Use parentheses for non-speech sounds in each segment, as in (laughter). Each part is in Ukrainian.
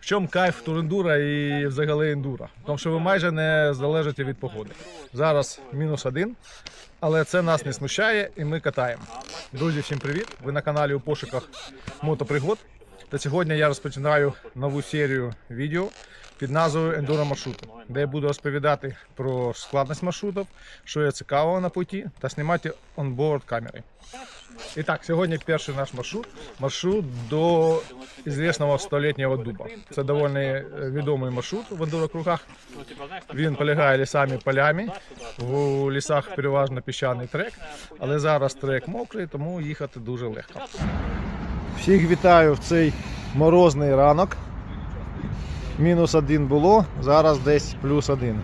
В чому кайф турендура і взагалі ендура? Тому що ви майже не залежите від погоди. Зараз мінус один, але це нас не смущає і ми катаємо. Друзі, всім привіт! Ви на каналі у пошуках мотопригод. Та сьогодні я розпочинаю нову серію відео під назвою Ендуро маршрути, де я буду розповідати про складність маршрутів, що є цікавого на путі, та знімати онборд камери. І так, сьогодні перший наш маршрут маршрут до известного столітнього дуба. Це доволі е, відомий маршрут в ендурокругах. Він полягає лісами полями. В лісах переважно піщаний трек, але зараз трек мокрий, тому їхати дуже легко. Всіх вітаю в цей морозний ранок. Мінус один було, зараз десь плюс один.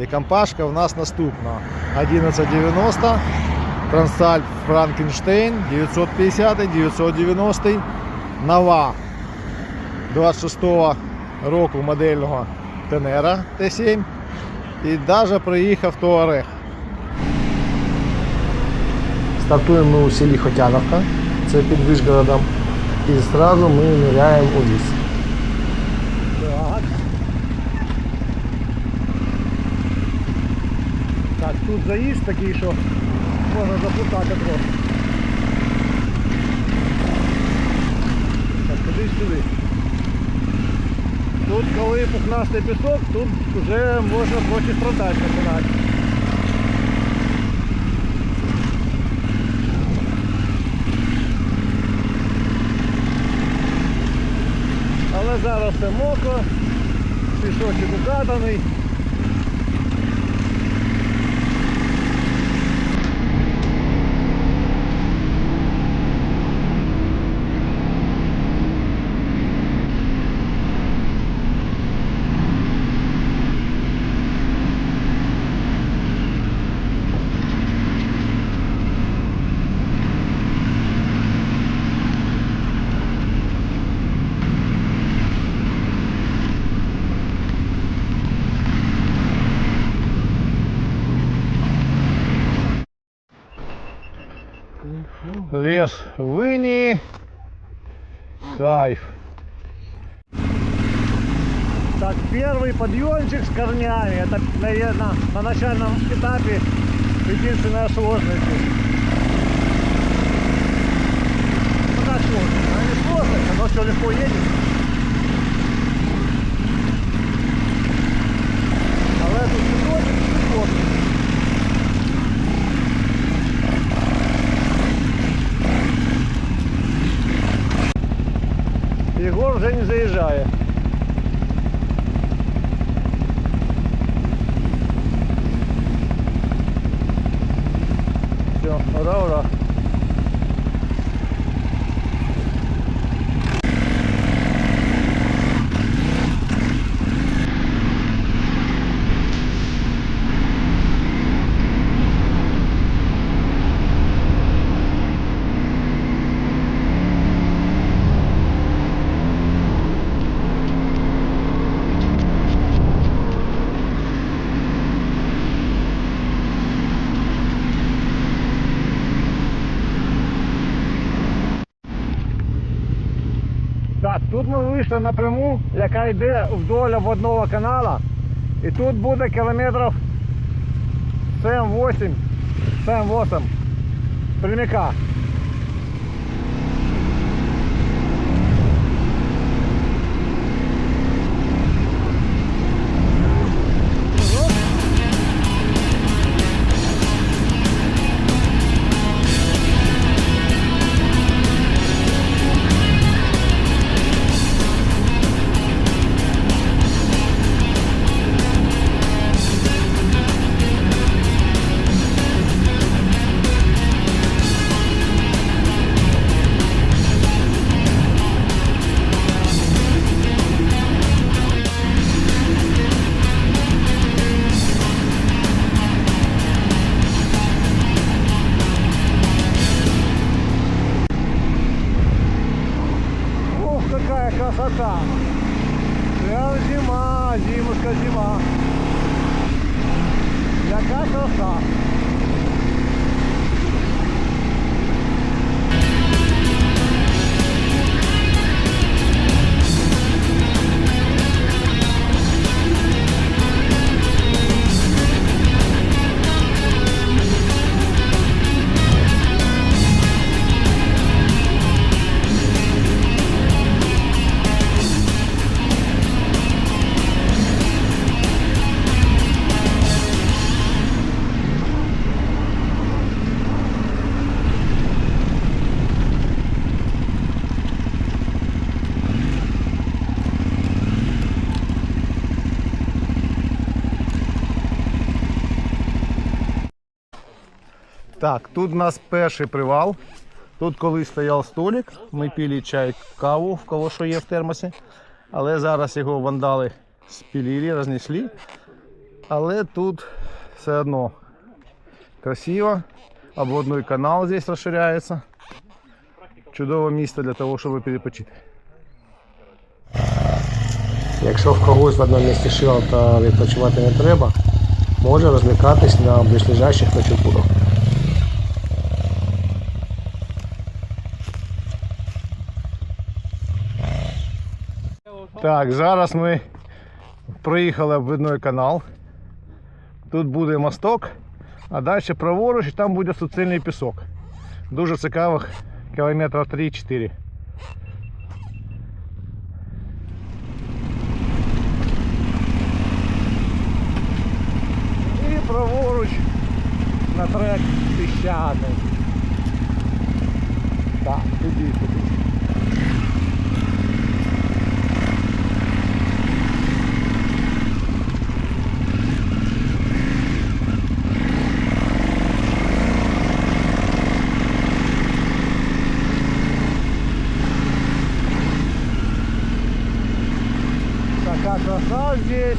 І компашка в нас наступна. 1190, Трансальп Франкенштейн, 950, 990, Нова 26-го року модельного Тенера Т7 і навіть приїхав Туарег. Стартуємо ми у селі Хотяновка, це під Вишгородом. І одразу ми ныряємо у ліс. Так. Так, тут заїзд такий, що можна заплутати трохи. Так, туди сюди. Тут, коли пухнастий пісок, тут вже можна трохи страдати починати. Але зараз все мокро, пісочок укатаний. Кайф. Так, первый подъемчик с корнями. Это, наверное, на начальном этапе единственная сложность. Ну как сложность? Она не сложность, оно все легко едет. Тут ми вийшли напряму, яка йде вдоль водного канала. І тут буде кілометрів 7-8, 7-8 прямика. Яка краса! Так, тут у нас перший привал. Тут колись стояв столик, ми пили чай, каву, в кого що є в термосі. Але зараз його вандали спілили, рознесли. Але тут все одно красиво. Обводний канал здесь розширяється. Чудове місце для того, щоб перепочити. Якщо в когось в одному місці шило та відпочивати не треба, може розлікатись на ближайших ночівках. Так, зараз ми проїхали обвідний канал. Тут буде мосток, а далі праворуч і там буде суцільний пісок. Дуже цікавих кілометра 3-4. І праворуч на трек піщаний. Так, туди, туди. Здесь.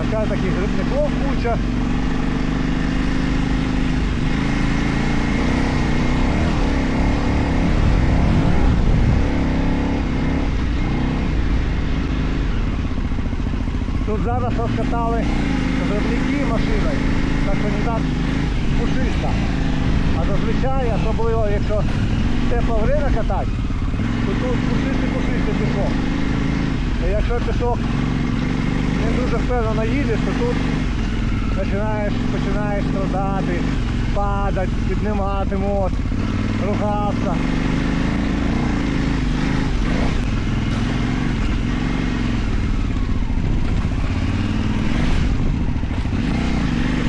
Опять таких грибников куча. Тут зараз розкатали грибники машиною, так що не так пушиста. А зазвичай, особливо якщо тепле время катати, то тут пушистий пушистий пісок. Якщо пісок не дуже впевнено їдеш, то тут починаєш, починаєш страдати, падати, піднімати мост, ругатися.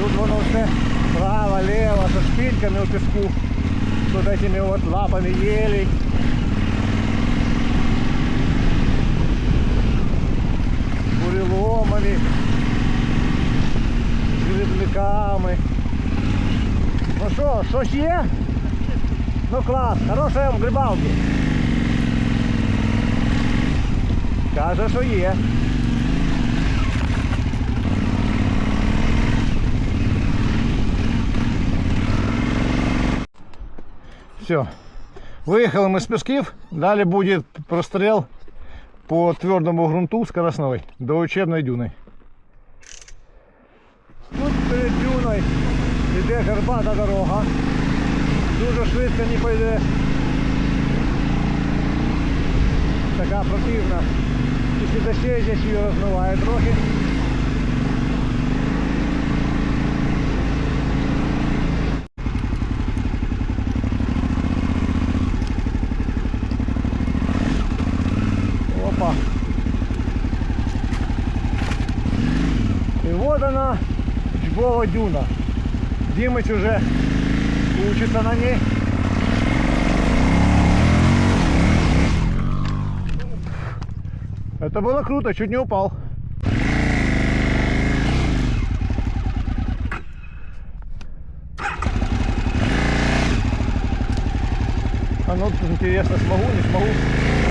Тут воно все право, лево, со шпильками у песку, вот этими вот лапами елей. буреломами, грибниками. Ну що, щось є? Ну клас, хороша грибалки. Каже, що є. Все. Виїхали ми з пісків, далі буде простріл По твердому грунту скоростной до учебной дюни. Тут перед дюною йде горбата дорога. Дуже швидко не пойде. Така противна. Після дощей здесь її розмиває трохи. Она, Жбова дюна. Димыч уже учится на ней. Это было круто, чуть не упал. А ну, интересно, смогу, не смогу.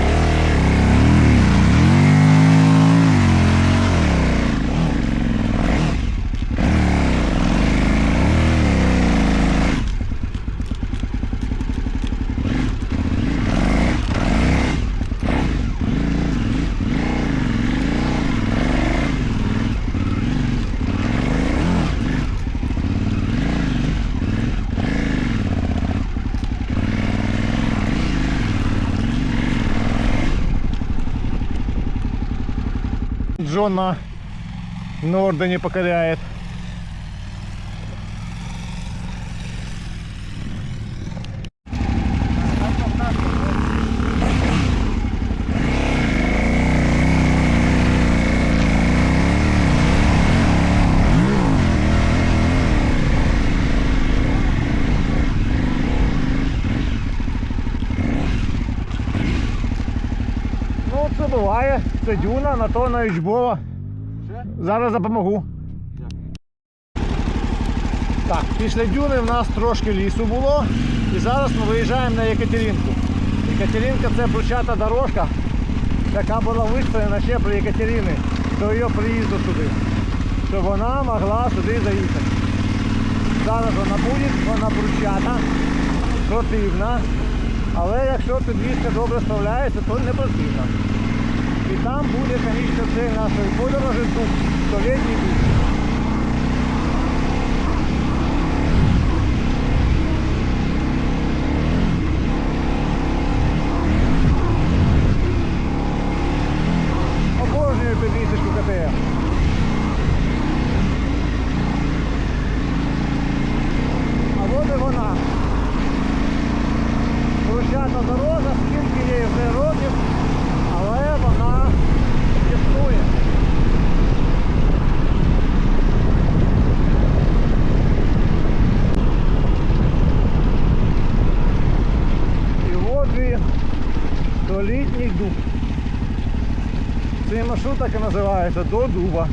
Джон на Нордене покоряет. Ну, це дюна, на то на Ічбова. Зараз допомогу. Так, після дюни в нас трошки лісу було. І зараз ми виїжджаємо на Екатеринку. Екатеринка це брусчата дорожка, яка була вистроєна ще при Екатерини до її приїзду сюди. Щоб вона могла сюди заїхати. Зараз вона буде, вона брусчата, противна. Але якщо підвізка добре справляється, то не противна. І там буде, звісно, цель нашої подорожі тут столітній дуб. Обожнюю підвісочку КТР. А от і вона. Брусчата дорога, скільки їй вже років, але вона існує. І от він, столітній дуб. Цей маршрут так і до дуба.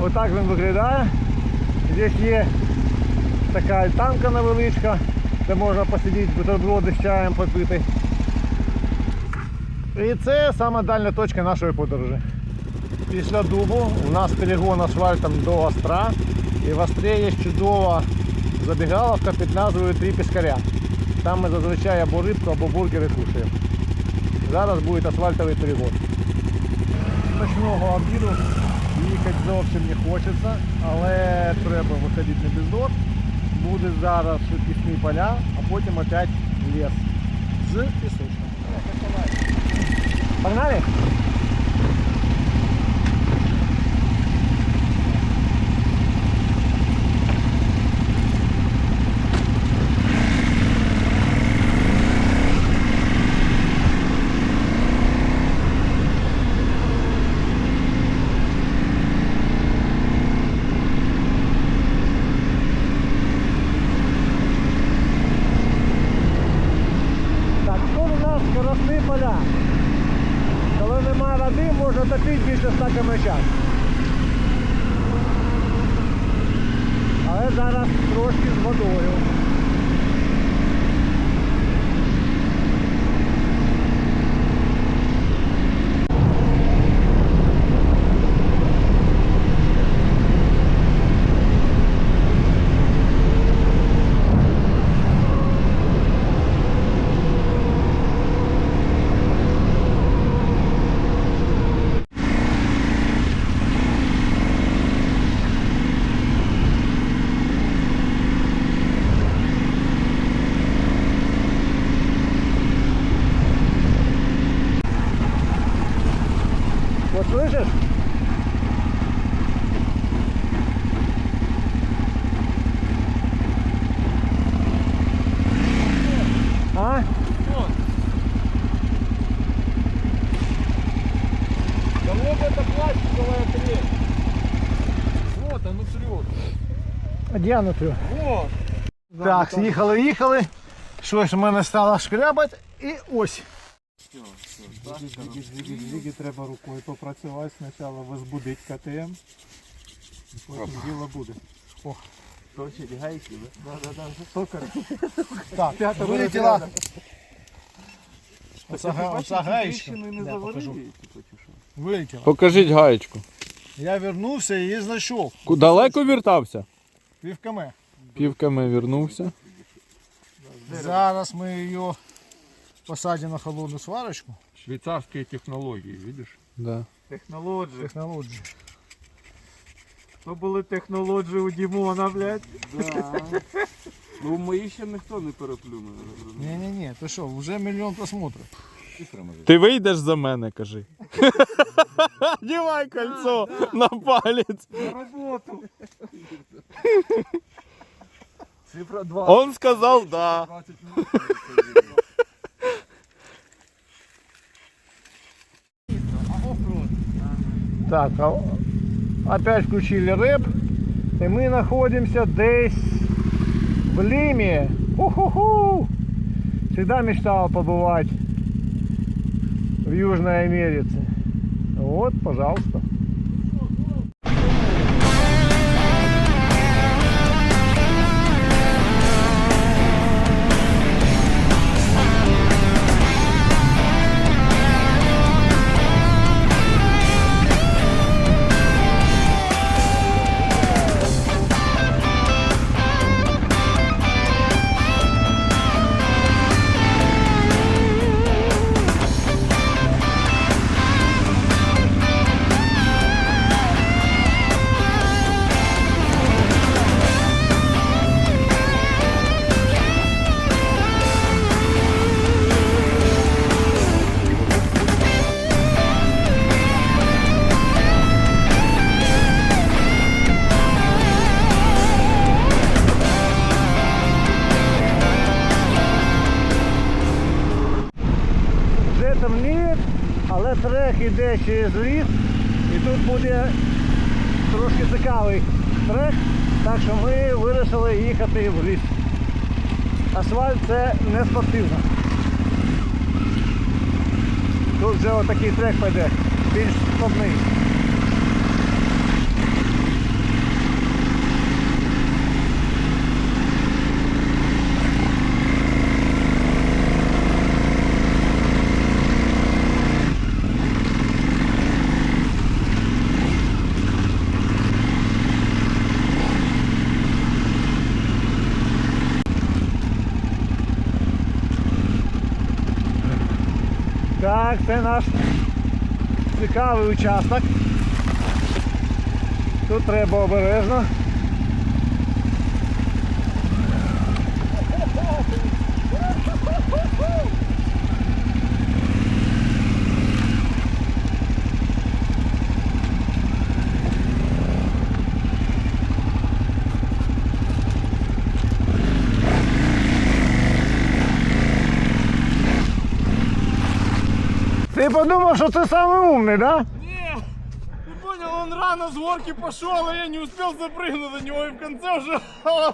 Отак він виглядає. Здесь є така альтанка невеличка, де можна посидіти, бутерброди з чаєм попити. І це саме дальня точка нашої подорожі. Після дубу у нас перегон асфальтом до Остра. І в Острі є чудова забігаловка під назвою Три піскаря. Там ми зазвичай або рибку, або бургери кушаємо. Зараз буде асфальтовий перегон. Ночного обіду їхати зовсім не хочеться, але треба виходити на бездор. Буде зараз пісні поля, а потім опять ліс з пісочком. Погнали? Так, тут у нас скоростні поля. Коли немає води, можна топити більше 100 км в час. Але зараз трошки з водою. Вот слышишь? А? Да вот это пластиковая трель. Вот оно трет. Діаметру. Вот. Так, їхали, їхали. Щось у мене стало шкрябати і ось. Двіги треба рукою попрацювати, спочатку возбудить КТМ, потім діло буде. Точить гайки, да? Да, да, да. Токар. (laughs) Так. Оця, га- оця гаєчка. не Да, покажу. типу, чи що? Вилетіла. Покажіть гаєчку. Я вернувся і її знайшов. Ку- Далеко вертався? Півками. Півками вернувся. Зараз ми її посадимо на холодну сварочку. Швейцарские технології, видиш? Да. Технології. Технології. То були технології у Дімона, блядь. Ну, мої ще ніхто не переплюнув. Ні-ні-ні, ти що, вже мільйон просмотрів. Ти вийдеш за мене, кажи. (laughs) Дівай кольцо на палець. На роботу. Цифра 2. Он сказав да. 20 минут. Так, а- опять включили рэп. И мы находимся здесь, в Лиме. Ху-ху-ху. Всегда мечтал побывать в Южной Америке. Вот, пожалуйста. Спортивно. Тут вже отакий трек піде, більш складний. Так, це наш цікавий участок. Тут треба обережно. Ти подумав, що ти самий умний, да? Ты понял, он рано с горки пошел, а я не успел запрыгнуть на него и в конце уже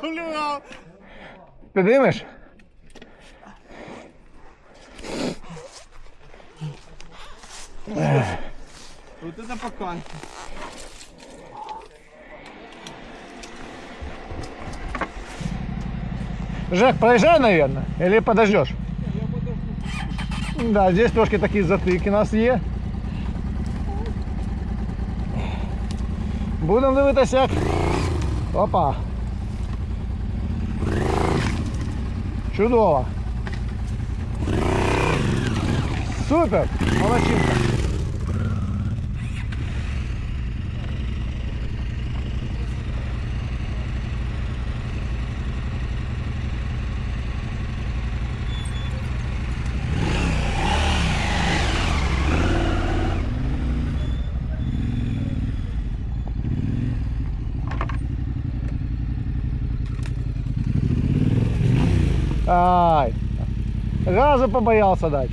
блювал. Підіймеш? Вот это пока. Жек, проезжай, наверное, или подождешь? Да, здесь трошки такі затики у нас є. Будемо дивитися як. Опа. Чудово. Супер! Молодчинка. Ай. Газу побоялся дать.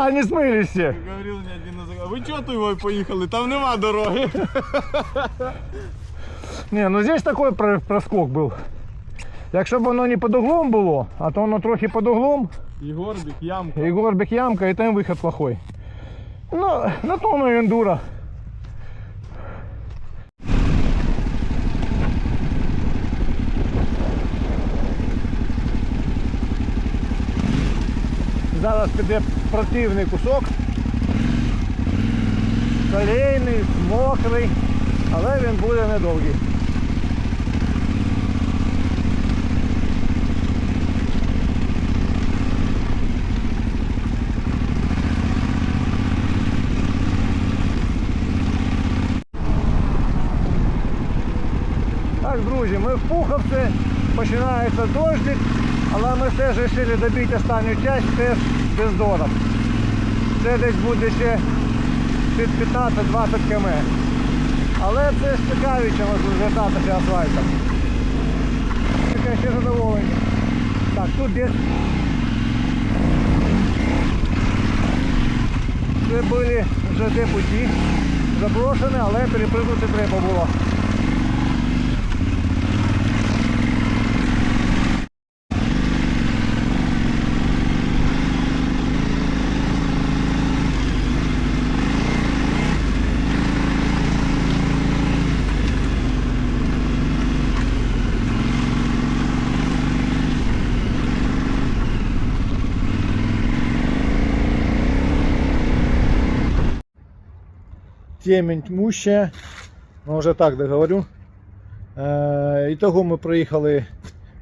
Куда они смылись все? Говорил мне один из а вы чё Туйвой поехали? Там нема дороги. Не, ну здесь такой про- проскок був. Якщо б воно не під углом було, а то воно трохи під углом, Егорбик, ямка. і горбик ямка, і там вихід плохой. Ну, на то воно Зараз піде противний кусок. Колейний, мокрий, але він буде недовгий. Так, друзі, ми в Пуховці, починається дощик, але ми все вирішили добити останню частину теж без дорог. Це десь буде ще під 15-20 км. Але це ж цікавіше, звертатися асфальтом. Таке ще задоволення. Так, тут десь це були ЖД путі заброшені, але перепрыгнути треба було. Темень тьмущая. Ну, вже так договорю. Е, Ітого ми проїхали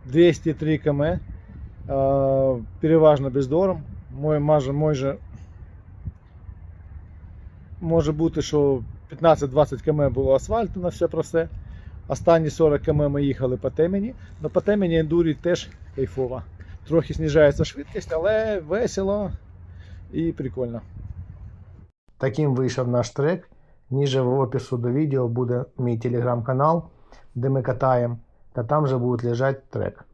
203 км. Е, переважно бездором. Майже, майже може бути, що 15-20 км було асфальту на все про все. Останні 40 км ми їхали по темені. Но по темені ендурі теж кайфово. Трохи знижається швидкість, але весело і прикольно. Таким вийшов наш трек. Ніже в опису до відео буде мій телеграм-канал, де ми катаємо, та там же буде лежати трек.